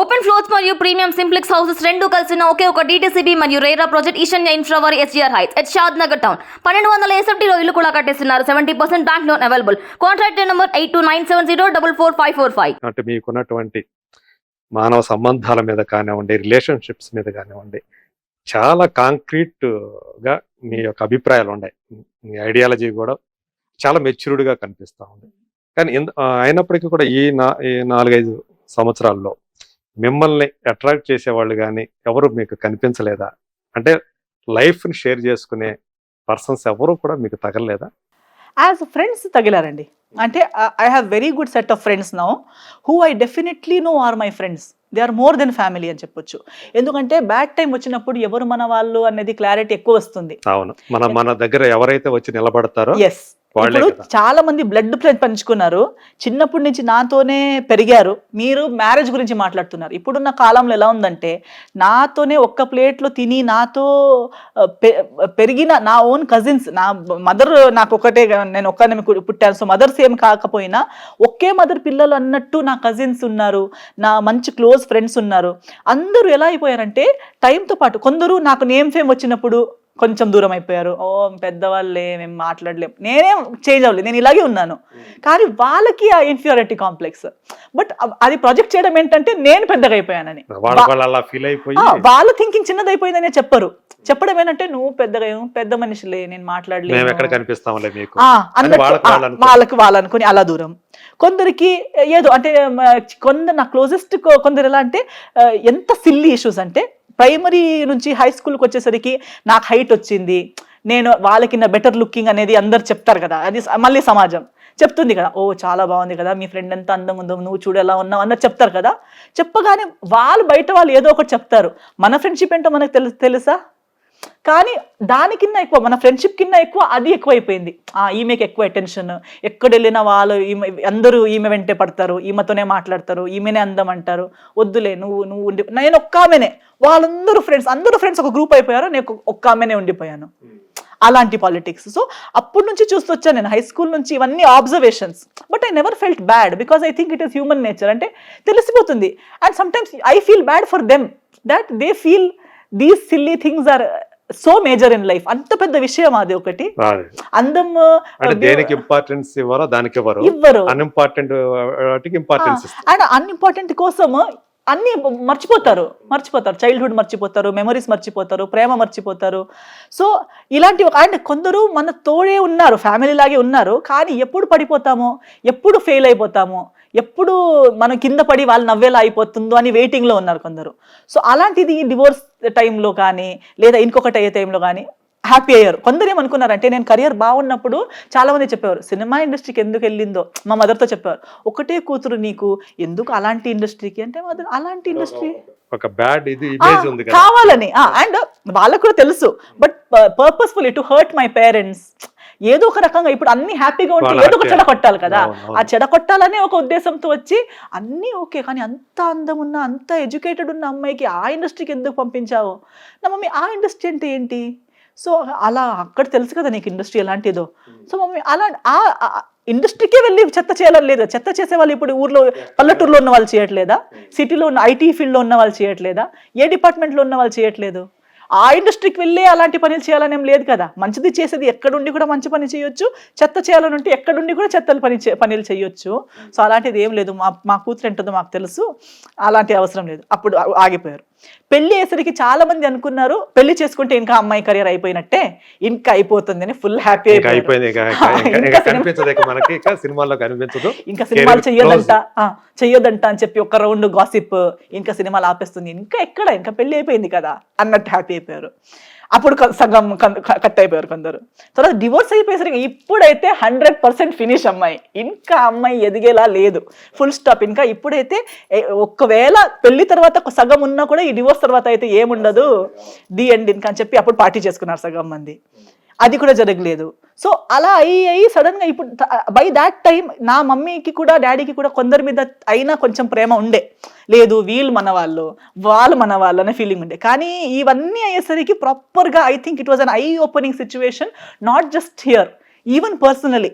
Open floors మరియు premium simplex houses రెండు కలిసిన ఒకే ఒక డీటీసీబీ మరియు రేరా ప్రాజెక్ట్ ఈశాన్య ఇన్ఫ్రా వారి SGR heights at Shadnagar town పన్నెండు వందల ఎస్ఎఫ్టీలో ఇల్లు కూడా కట్టేస్తున్నారు. Seventy percent bank loan available contract number eight two nine seven zero double four five four five అంటే మీకున్నటువంటి మానవ సంబంధాల మీద కానివ్వండి రిలేషన్షిప్స్ మీద కానివ్వండి చాలా కాంక్రీట్గా మీ యొక్క అభిప్రాయాలు ఉన్నాయి. మీ ఐడియాలజీ కూడా చాలా మెచ్యూర్డ్గా కనిపిస్తా ఉంది. కానీ అయినప్పటికీ కూడా ఈ నా ఈ నాలుగైదు సంవత్సరాల్లో మిమ్మల్ని అట్రాక్ట్ చేసేవాళ్ళు కానీ ఎవరు మీకు కనిపించలేదా? అంటే లైఫ్ని షేర్ చేసుకునే పర్సన్స్ ఎవరు కూడా మీకు తగలలేదా? యాజ్ ఫ్రెండ్స్ తగిలారండి. అంటే I have very good set of friends now who I definitely know are my friends they are more than family అని చెప్పొచ్చు. ఎందుకంటే బ్యాడ్ టైం వచ్చినప్పుడు ఎవరు మన వాళ్ళు అనేది క్లారిటీ ఎక్కువ వస్తుంది. అవును. మన మన దగ్గర ఎవరైతే వచ్చి నిలబడతారో ఎస్ ఇప్పుడు చాలా మంది బ్లడ్ పంచుకున్నారు. చిన్నప్పటి నుంచి నాతోనే పెరిగారు. మీరు మ్యారేజ్ గురించి మాట్లాడుతున్నారు. ఇప్పుడున్న కాలంలో ఎలా ఉందంటే నాతోనే ఒక్క ప్లేట్లో తిని నాతో పెరిగిన నా ఓన్ కజిన్స్ నా మదర్ నాకు ఒకటే నేను ఒక్కనే పుట్టాను. సో మదర్స్ ఏం కాకపోయినా ఒకే మదర్ పిల్లలు అన్నట్టు నా కజిన్స్ ఉన్నారు. నా మంచి క్లోజ్ ఫ్రెండ్స్ ఉన్నారు. అందరూ ఎలా అయిపోయారంటే టైంతో పాటు కొందరు నాకు నేమ్ ఫేమ్ వచ్చినప్పుడు కొంచెం దూరం అయిపోయారు. ఓ పెద్దవాళ్ళే మేము మాట్లాడలేం. నేనేం చేంజ్ అవ్వలేదు. నేను ఇలాగే ఉన్నాను. కానీ వాళ్ళకి ఆ ఇన్ఫీరియారిటీ కాంప్లెక్స్ బట్ అది ప్రొజెక్ట్ చేయడం ఏంటంటే నేను పెద్దగా అయిపోయానని. వాళ్ళ థింకింగ్ చిన్నదైపోయిందనే చెప్పరు. చెప్పడం ఏంటంటే నువ్వు పెద్దగా పెద్ద మనిషిలే నేను అన్నట్టు వాళ్ళకి ఆ, వాళ్ళు అనుకో- వాళ్ళకి వాళ్ళు అనుకుని అలా దూరం. కొందరికి ఏదో అంటే కొందరు నా క్లోజెస్ట్ కొందరు ఎలా అంటే ఎంత సిల్లీ ఇష్యూస్ అంటే ప్రైమరీ నుంచి హై స్కూల్కి వచ్చేసరికి నాకు హైట్ వచ్చింది. నేను వాళ్ళకి నా బెటర్ లుకింగ్ అనేది అందరు చెప్తారు కదా. అది మళ్ళీ సమాజం చెప్తుంది కదా. ఓ చాలా బాగుంది కదా. మీ ఫ్రెండ్ ఎంత అందంగా ఉందో నువ్వు చూడు ఎలా ఉన్నావు అన్నది చెప్తారు కదా. చెప్పగానే వాళ్ళు బయట వాళ్ళు ఏదో ఒకటి చెప్తారు. మన ఫ్రెండ్షిప్ ఏంటో మనకు తెలుసా? కానీ దానికిన్న ఎక్కువ మన ఫ్రెండ్షిప్ కింద ఎక్కువ అది ఎక్కువైపోయింది. ఆ ఈమెకి ఎక్కువ అటెన్షన్ ఎక్కడ వెళ్ళినా వాళ్ళు ఈమె అందరూ ఈమె వెంటే పడతారు ఈమెతోనే మాట్లాడతారు ఈమెనే అందం అంటారు. వద్దులే నువ్వు నువ్వు ఉండి నేను ఒక్క ఆమెనే. వాళ్ళందరూ ఫ్రెండ్స్ అందరూ ఫ్రెండ్స్ ఒక గ్రూప్ అయిపోయారు నేను ఒక్క- ఆమెనే ఉండిపోయాను. అలాంటి పాలిటిక్స్ సో అప్పటి నుంచి చూస్తూ వచ్చాను నేను హై స్కూల్ నుంచి ఇవన్నీ observations but I never felt bad because I think it is human nature అంటే తెలిసిపోతుంది. And sometimes I feel bad for them that they feel these silly things are so major in life. అంత పెద్ద విషయం అది ఒకటి. అదే. దేనికి importance ఇవ్వరో దానికి ఇవ్వరు. అన్ఇంపార్టెంట్ వాటికి ఇంపార్టెన్స్ అండ్ అన్ఇంపార్టెంట్ కోసం అన్నీ మర్చిపోతారు మర్చిపోతారు. చైల్డ్హుడ్ మర్చిపోతారు మెమరీస్ మర్చిపోతారు ప్రేమ మర్చిపోతారు. సో ఇలాంటి ఒక అండ్ కొందరు మన తోడే ఉన్నారు ఫ్యామిలీ లాగే ఉన్నారు కానీ ఎప్పుడు పడిపోతామో ఎప్పుడు ఫెయిల్ అయిపోతామో ఎప్పుడు మనం కింద పడి వాళ్ళు నవ్వేలా అయిపోతుందో అని వెయిటింగ్లో ఉన్నారు కొందరు. సో అలాంటిది డివోర్స్ టైంలో కానీ లేదా ఇంకొకటి అయ్యే టైంలో కానీ హ్యాపీ అయ్యారు కొందరు ఏమనుకున్నారంటే నేను కెరియర్ బాగున్నప్పుడు చాలా మంది చెప్పేవారు సినిమా ఇండస్ట్రీకి ఎందుకు వెళ్ళిందో? మా మదర్తో చెప్పేవారు ఒకటే కూతురు నీకు ఎందుకు అలాంటి ఇండస్ట్రీకి? అంటే మదర్ అలాంటి ఇండస్ట్రీ ఒక బ్యాడ్ ఇది ఇమేజ్ ఉంది కదా. కావాలని అండ్ వాళ్ళకు కూడా తెలుసు but purposefully to hurt my parents ఏదో ఒక రకంగా ఇప్పుడు అన్ని హ్యాపీగా ఉంటే ఏదో ఒక. చెడ కొట్టాలి కదా. ఆ చెడ కొట్టాలనే ఒక ఉద్దేశంతో వచ్చి అన్నీ ఓకే కానీ అంత అందం ఉన్న అంత ఎడ్యుకేటెడ్ ఉన్న అమ్మాయికి ఆ ఇండస్ట్రీకి ఎందుకు పంపించావు? నా మమ్మీ ఆ ఇండస్ట్రీ అంటే ఏంటి? సో అలా అక్కడ తెలుసు కదా నీకు ఇండస్ట్రీ ఎలాంటిదో సో మమ్మీ అలా ఆ ఇండస్ట్రీకే వెళ్ళి చెత్త చేయాలని లేదు? చెత్త చేసే వాళ్ళు ఇప్పుడు ఊర్లో పల్లెటూరులో ఉన్న వాళ్ళు చేయట్లేదా? సిటీలో ఉన్న ఐటీ ఫీల్డ్లో ఉన్న వాళ్ళు చేయట్లేదా? ఏ డిపార్ట్మెంట్లో ఉన్న వాళ్ళు చేయట్లేదు? ఆ ఇండస్ట్రీకి వెళ్ళి అలాంటి పనులు చేయాలని ఏం లేదు కదా. మంచిది చేసేది ఎక్కడుండి కూడా మంచి పని చేయొచ్చు. చెత్త చేయాలని ఉంటే ఎక్కడుండి కూడా చెత్తలు పని చే- పనులు చేయొచ్చు. సో అలాంటిది ఏం లేదు. మా మా కూతురు ఏంటో మాకు తెలుసు. అలాంటి అవసరం లేదు. అప్పుడు ఆగిపోయారు. పెళ్ళి అయ్యేసరికి చాలా మంది అనుకున్నారు పెళ్ళి చేసుకుంటే ఇంకా అమ్మాయి కెరియర్ అయిపోయినట్టే ఇంకా అయిపోతుంది అని ఫుల్ హ్యాపీ ఇంకా అయిపోయింది ఇక- సినిమాలు చెయ్యొద్దంట చెయ్యొద్దంట అని చెప్పి ఒక రౌండ్ గాసిప్ ఇంకా సినిమాలు ఆపేస్తుంది. ఇంకా ఎక్కడ ఇంకా పెళ్ళి అయిపోయింది కదా అన్నట్టు హ్యాపీ అయిపోయారు. అప్పుడు సగం కట్ అయిపోయారు కొందరు. తర్వాత డివోర్స్ అయిపోయేసరికి ఇప్పుడైతే హండ్రెడ్ పర్సెంట్ ఫినిష్ అమ్మాయి. ఇంకా అమ్మాయి ఎదిగేలా లేదు. ఫుల్ స్టాప్ ఇంకా ఇప్పుడైతే ఒక్కవేళ పెళ్ళి తర్వాత సగం ఉన్నా కూడా ఈ డివోర్స్ తర్వాత అయితే ఏముండదు. ది ఎండ్ ఇంకా అని చెప్పి అప్పుడు పార్టీ చేసుకున్నారు సగం మంది. అది కూడా జరగలేదు. సో అలా అయ్యి అయ్యి సడన్గా ఇప్పుడు బై దాట్ టైం నా మమ్మీకి కూడా డాడీకి కూడా కొందరి మీద అయినా కొంచెం ప్రేమ ఉండే. లేదు వీళ్ళు మన వాళ్ళు వాళ్ళు మన వాళ్ళు అనే ఫీలింగ్ ఉండే. కానీ ఇవన్నీ అయ్యేసరికి ప్రాపర్గా I think it was an eye opening situation not just here even personally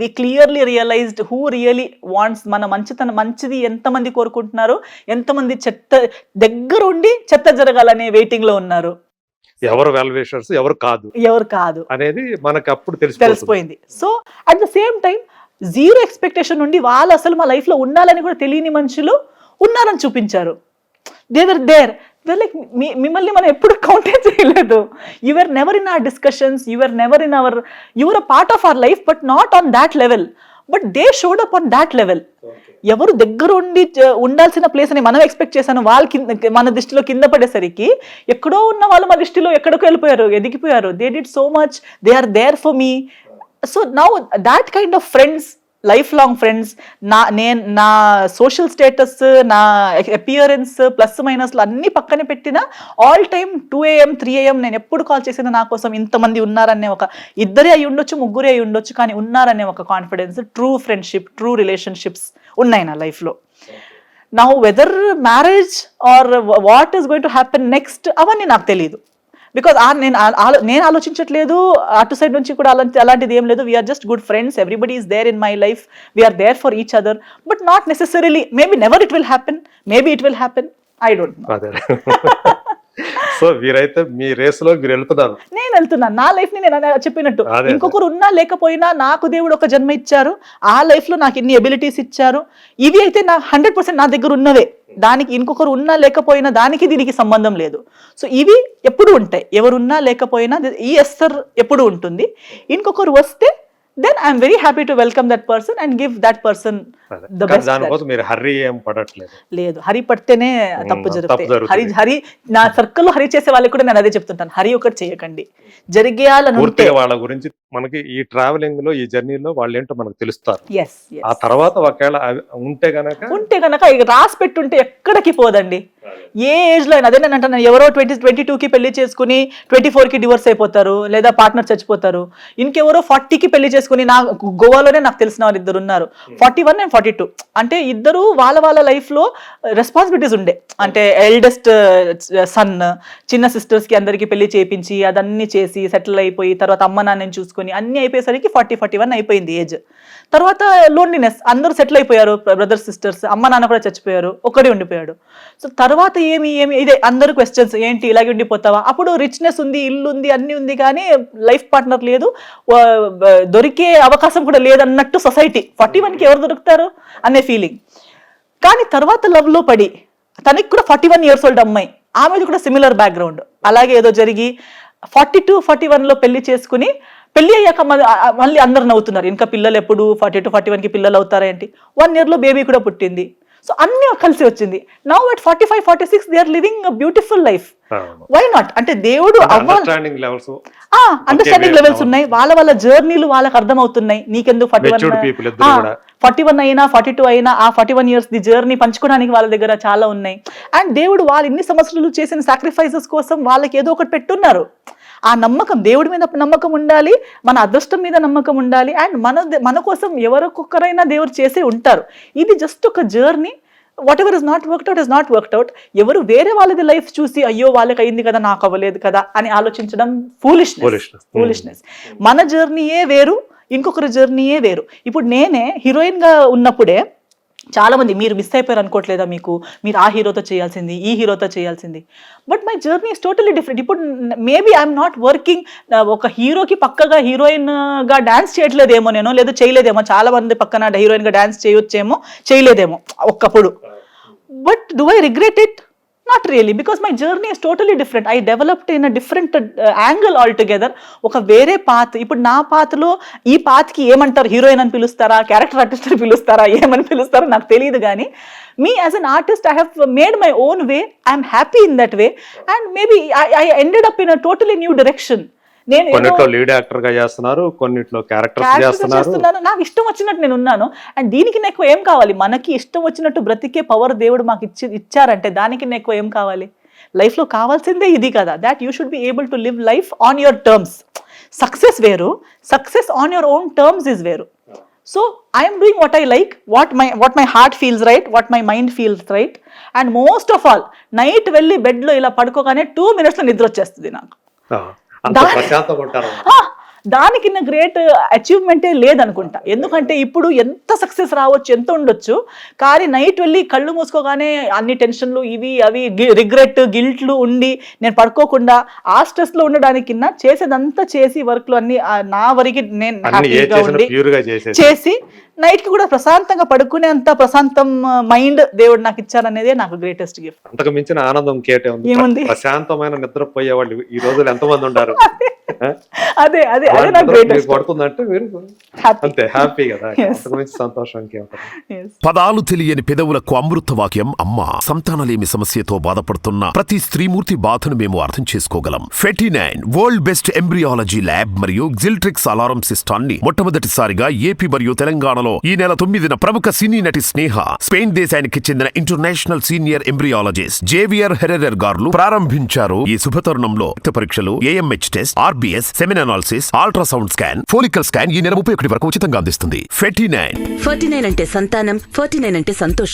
we clearly realized who really wants మన మంచితన మంచిది ఎంతమంది కోరుకుంటున్నారు ఎంతమంది చెత్త దగ్గరుండి చెత్త జరగాలనే వెయిటింగ్లో ఉన్నారు. ఎవరు వెల్విషర్స్ ఎవరు కాదు ఎవరు కాదు. అనేది మనకు అప్పుడు తెలిసిపోతుంది. తెలిసిపోయింది. So at the same time zero expectation నుండి వాళ్ళు అసలు మా లైఫ్లో ఉండాలని కూడా తెలియని మనుషులు ఉన్నారని చూపించారు. దేవర్ దేర్ లైక్ మిమ్మల్ని మనం ఎప్పుడు కౌంటే చేయలేదు. You're never in our discussions you're never in our you're a part of our life but not on that level but they showed up on that level ఎవరు దగ్గర ఉండి ఉండాల్సిన ప్లేస్ అని మనం ఎక్స్పెక్ట్ చేశాను. వాళ్ళ కింద మన దృష్టిలో కింద పడేసరికి ఎక్కడో ఉన్న వాళ్ళు మా దృష్టిలో ఎక్కడికో వెళ్ళిపోయారు ఎదిగిపోయారు. They did so much they are there for me so now that kind of friends life long friends నా నేను నా సోషల్ స్టేటస్ నా అపియరెన్స్ ప్లస్ మైనస్లు అన్ని పక్కన పెట్టిన all time two AM three AM నేను ఎప్పుడు కాల్ చేసినా నా కోసం ఇంతమంది ఉన్నారనే ఒక ఇద్దరే అయి ఉండొచ్చు ముగ్గురే అయి ఉండొచ్చు కానీ ఉన్నారనే ఒక confidence true friendship true relationships ఉన్నాయి నా లైఫ్లో now whether marriage or what is going to happen next అవన్నీ నాకు తెలియదు బికాజ్ నేను ఆ- ఆలో- నేను ఆలోచించట్లేదు. అటు సైడ్ నుంచి కూడా అలాంటి అలాంటిది ఏం లేదు. We're just good friends everybody is there in my life we're there for each other but not necessarily maybe never it will happen maybe it will happen I don't know so మీరైతే మీ రేసులో మీరు వెళ్తున్నారు. నేను వెళ్తున్నాను. నా లైఫ్ని నేను చెప్పినట్టు. ఇంకొకరు ఉన్నా లేకపోయినా నాకు దేవుడు ఒక జన్మ ఇచ్చారు. ఆ లైఫ్లో నాకు ఇన్ని ఎబిలిటీస్ ఇచ్చారు. ఇవి అయితే నా హండ్రెడ్ పర్సెంట్ నా దగ్గర ఉన్నవే. దానికి ఇంకొకరు ఉన్నా లేకపోయినా దానికి దీనికి సంబంధం లేదు. సో ఇవి ఎప్పుడు ఉంటాయి? ఎవరున్నా లేకపోయినా ఈ ఎస్తర్ ఎప్పుడు ఉంటుంది? ఇంకొకరు వస్తే then I'm very happy to welcome that person and give that person దానికోసం మీరు ఏం పడట్లేదు. లేదు. హరి పడితేనే తప్పు జరుగుతుంది. హరి హరి నా సర్కిల్లో హరి చేసే వాళ్ళకి కూడా నేను అదే చెప్తుంటాను. హరి ఒకటి చేయకండి. జరిగేయాలని పూర్తిగా వాళ్ళ గురించి మనకి ఈ ట్రావెలింగ్లో ఈ జర్నీలో వాళ్ళు ఏంటో మనకు తెలుస్తారు. ఆ తర్వాత ఒకవేళ ఉంటే గనక ఉంటే ఇక రాసి పెట్టుంటే ఎక్కడికి పోదండి. ఏ ఏజ్లో అయినా అదే నేను అంటాను ఎవరో ట్వంటీ ట్వంటీ కి పెళ్ళి చేసుకుని ట్వంటీ కి డివోర్స్ అయిపోతారు లేదా పార్ట్నర్ చచ్చిపోతారు. ఇంకెవరో 40 కి పెళ్ళి చేసుకుని నా గోవాలోనే నాకు తెలిసిన వాళ్ళు ఇద్దరు ఉన్నారు. Forty one and forty two. అంటే ఇద్దరు వాళ్ళ వాళ్ళ లైఫ్లో రెస్పాన్సిబిలిటీస్ ఉండే. అంటే ఎల్డెస్ట్ సన్ చిన్న సిస్టర్స్కి అందరికి పెళ్ళి చేపించి అదన్నీ చేసి సెటిల్ అయిపోయి తర్వాత అమ్మ నాన్నని చూసుకొని అన్ని అయిపోయేసరికి ఫార్టీ ఫార్టీ వన్ అయిపోయింది ఏజ్ తర్వాత లోన్లీనెస్ అందరూ సెటిల్ అయిపోయారు బ్రదర్స్ సిస్టర్స్ అమ్మ నాన్న కూడా చచ్చిపోయారు ఒక్కడే ఉండిపోయాడు. సో తర్వాత ఏమి ఏమి ఇదే అందరు క్వశ్చన్స్ ఏంటి ఇలాగే ఉండిపోతావా? అప్పుడు రిచ్నెస్ ఉంది ఇల్లు ఉంది అన్ని ఉంది కానీ లైఫ్ పార్ట్నర్ లేదు బ- దొరికే అవకాశం కూడా లేదన్నట్టు సొసైటీ ఫార్టీ వన్కి ఎవరు దొరుకుతారు అనే ఫీలింగ్ కానీ తర్వాత లవ్లో లో పడి తనకి కూడా ఫార్టీ వన్ ఇయర్స్ ఓల్డ్ అమ్మాయి. ఆమెది కూడా సిమిలర్ బ్యాక్గ్రౌండ్ అలాగే ఏదో జరిగి ఫార్టీ టూ ఫార్టీ వన్లో పెళ్ళి చేసుకుని పెళ్ళి అయ్యాక మళ్ళీ అందరు నవ్వుతున్నారు. ఇంకా పిల్లలు ఎప్పుడు? ఫార్టీ టూ ఫార్టీ వన్కి పిల్లలు అవుతారేంటి వన్ ఇయర్లో బేబీ కూడా పుట్టింది. సో అన్ని కలిసి వచ్చింది. Now at forty five forty six they are living beautiful life why not అంటే దేవుడు అండర్స్టాండింగ్ లెవెల్స్. ఉన్నాయి. వాళ్ళ వాళ్ళ జర్నీలు వాళ్ళకి అర్థం అవుతున్నాయి నీకెందుకు ఫార్టీ కూడా. ఫార్టీ వన్ అయినా ఫార్టీ టూ అయినా ఆ forty one years the journey పంచుకోవడానికి వాళ్ళ దగ్గర చాలా ఉన్నాయి. అండ్ దేవుడు వాళ్ళు ఇన్ని సంవత్సరాలు చేసిన సాక్రిఫైసెస్ కోసం వాళ్ళకి ఏదో ఒకటి పెట్టున్నారు. ఆ నమ్మకం దేవుడి మీద నమ్మకం ఉండాలి మన అదృష్టం మీద నమ్మకం ఉండాలి అండ్ మన మన కోసం ఎవరికొకరైనా దేవుడు చేసే ఉంటారు. ఇది జస్ట్ ఒక journey. Whatever is not worked out is not worked out ఎవరు వేరే వాళ్ళది లైఫ్ చూసి అయ్యో వాళ్ళకి అయింది కదా నాకు అవ్వలేదు కదా అని ఆలోచించడం ఫూలిష్నెస్. ఫూలిష్నెస్ మన జర్నీయే వేరు ఇంకొకరి జర్నీయే వేరు. ఇప్పుడు నేనే హీరోయిన్గా ఉన్నప్పుడే చాలా మంది మీరు మిస్ అయిపోయారు అనుకోవట్లేదా మీకు? మీరు ఆ హీరోతో చేయాల్సింది ఈ హీరోతో చేయాల్సింది. But my journey is totally different ఇప్పుడు మేబీ ఐఎమ్ నాట్ వర్కింగ్ ఒక హీరోకి పక్కగా హీరోయిన్గా డాన్స్ చేయట్లేదేమో నేను లేదా చేయలేదేమో. చాలా మంది పక్కన హీరోయిన్గా డాన్స్ చేయొచ్చేమో చేయలేదేమో. ఒక్కప్పుడు. But do I regret it not really because my journey is totally different I developed in a different angle altogether ఒక వేరే పాత్ ఇప్పుడు నా పాత్రలో ఈ పాత్కి ఏమంటారు? హీరోయిన్ అని పిలుస్తారా? క్యారెక్టర్ ఆర్టిస్ట్ అని పిలుస్తారా? ఏమని పిలుస్తారో నాకు తెలియదు కానీ me as an artist I have made my own way I'm happy in that way and maybe I ended up in a totally new direction నేను కొన్నిట్లో లీడ్ యాక్టర్గా చేస్తున్నారు కొన్నిట్లో క్యారెక్టర్స్ క్యారెక్టర్ చేస్తున్నారు. చేస్తున్నాను. నాకు ఇష్టం వచ్చినట్టు నేను ఉన్నాను. అండ్ దీనికి నాకు ఏం కావాలి? మనకి ఇష్టం వచ్చినట్టు బ్రతికే పవర్ దేవుడు మాకు ఇచ్చి ఇచ్చారంటే దానికి నాకు ఏం కావాలి? లైఫ్లో కావాల్సిందే ఇది కదా. That you should be able to live life on your terms success వేరు. Success on your own terms is వేరు. So I'm doing what I like what my what my heart feels right what my mind feels right and most of all night వెళ్ళి బెడ్లో ఇలా పడుకోగానే two మినిట్స్లో నిద్ర వచ్చేస్తుంది నాకు. అంత ప్రశాంతంగా ఉంటారు. దానికి గ్రేట్ అచీవ్మెంటే లేదనుకుంటా. ఎందుకంటే ఇప్పుడు ఎంత సక్సెస్ రావచ్చు ఎంత ఉండొచ్చు కానీ నైట్ వెళ్ళి కళ్ళు మూసుకోగానే అన్ని టెన్షన్లు ఇవి అవి రిగ్రెట్ గిల్ట్లు ఉండి నేను పడుకోకుండా ఆ స్ట్రెస్లో ఉండడానికి చేసేదంతా చేసి వర్క్లో అన్ని నా వరకు నేను హ్యాపీగా ఉండి చేసి నైట్కి కూడా ప్రశాంతంగా పడుకునేంత ప్రశాంతం మైండ్ దేవుడు నాకు ఇచ్చారనేదే నాకు గ్రేటెస్ట్ గిఫ్ట్ అంతకు మించిన ఆనందం ఇంకేటే ఉంది? ప్రశాంతమైన నిద్రపోయే వాళ్ళు ఈ రోజులు ఎంతమంది ఉన్నారు అదే అదే అదే నాకు గ్రేటెస్ట్ పడుతుందంటే మీరు అంతే హ్యాపీ కదా. పదాలు తెలియని పెదవులకు అమృత వాక్యం అమ్మ సంతానలేమి సమస్యతో బాధపడుతున్న ప్రతి స్త్రీమూర్తి బాధను మేము అర్థం చేసుకోగలం. Fifty nine world best embryology lab మరియు జిల్ట్రిక్స్ అలారం సిస్టాన్ని మొట్టమొదటిసారిగా ఏపీ మరియు తెలంగాణలో ఈ నెల తొమ్మిదిన ప్రముఖ సినీ నటి స్నేహ స్పెయిన్ దేశానికి చెందిన international senior embryologist Javier Herrera గారు ప్రారంభించారు. ఈ శుభతరుణంలో రక్త పరీక్షలు AMH test RBS semen analysis ultrasound scan follicle scan ఈ నెల ముప్పై ఒకటి వరకు ఉచితంగా అందిస్తుంది. ఫెర్టీ నైన్ ఫార్టీ నైన్ అంటే సంతానం ఫార్టీ నైన్ అంటే సంతోషం.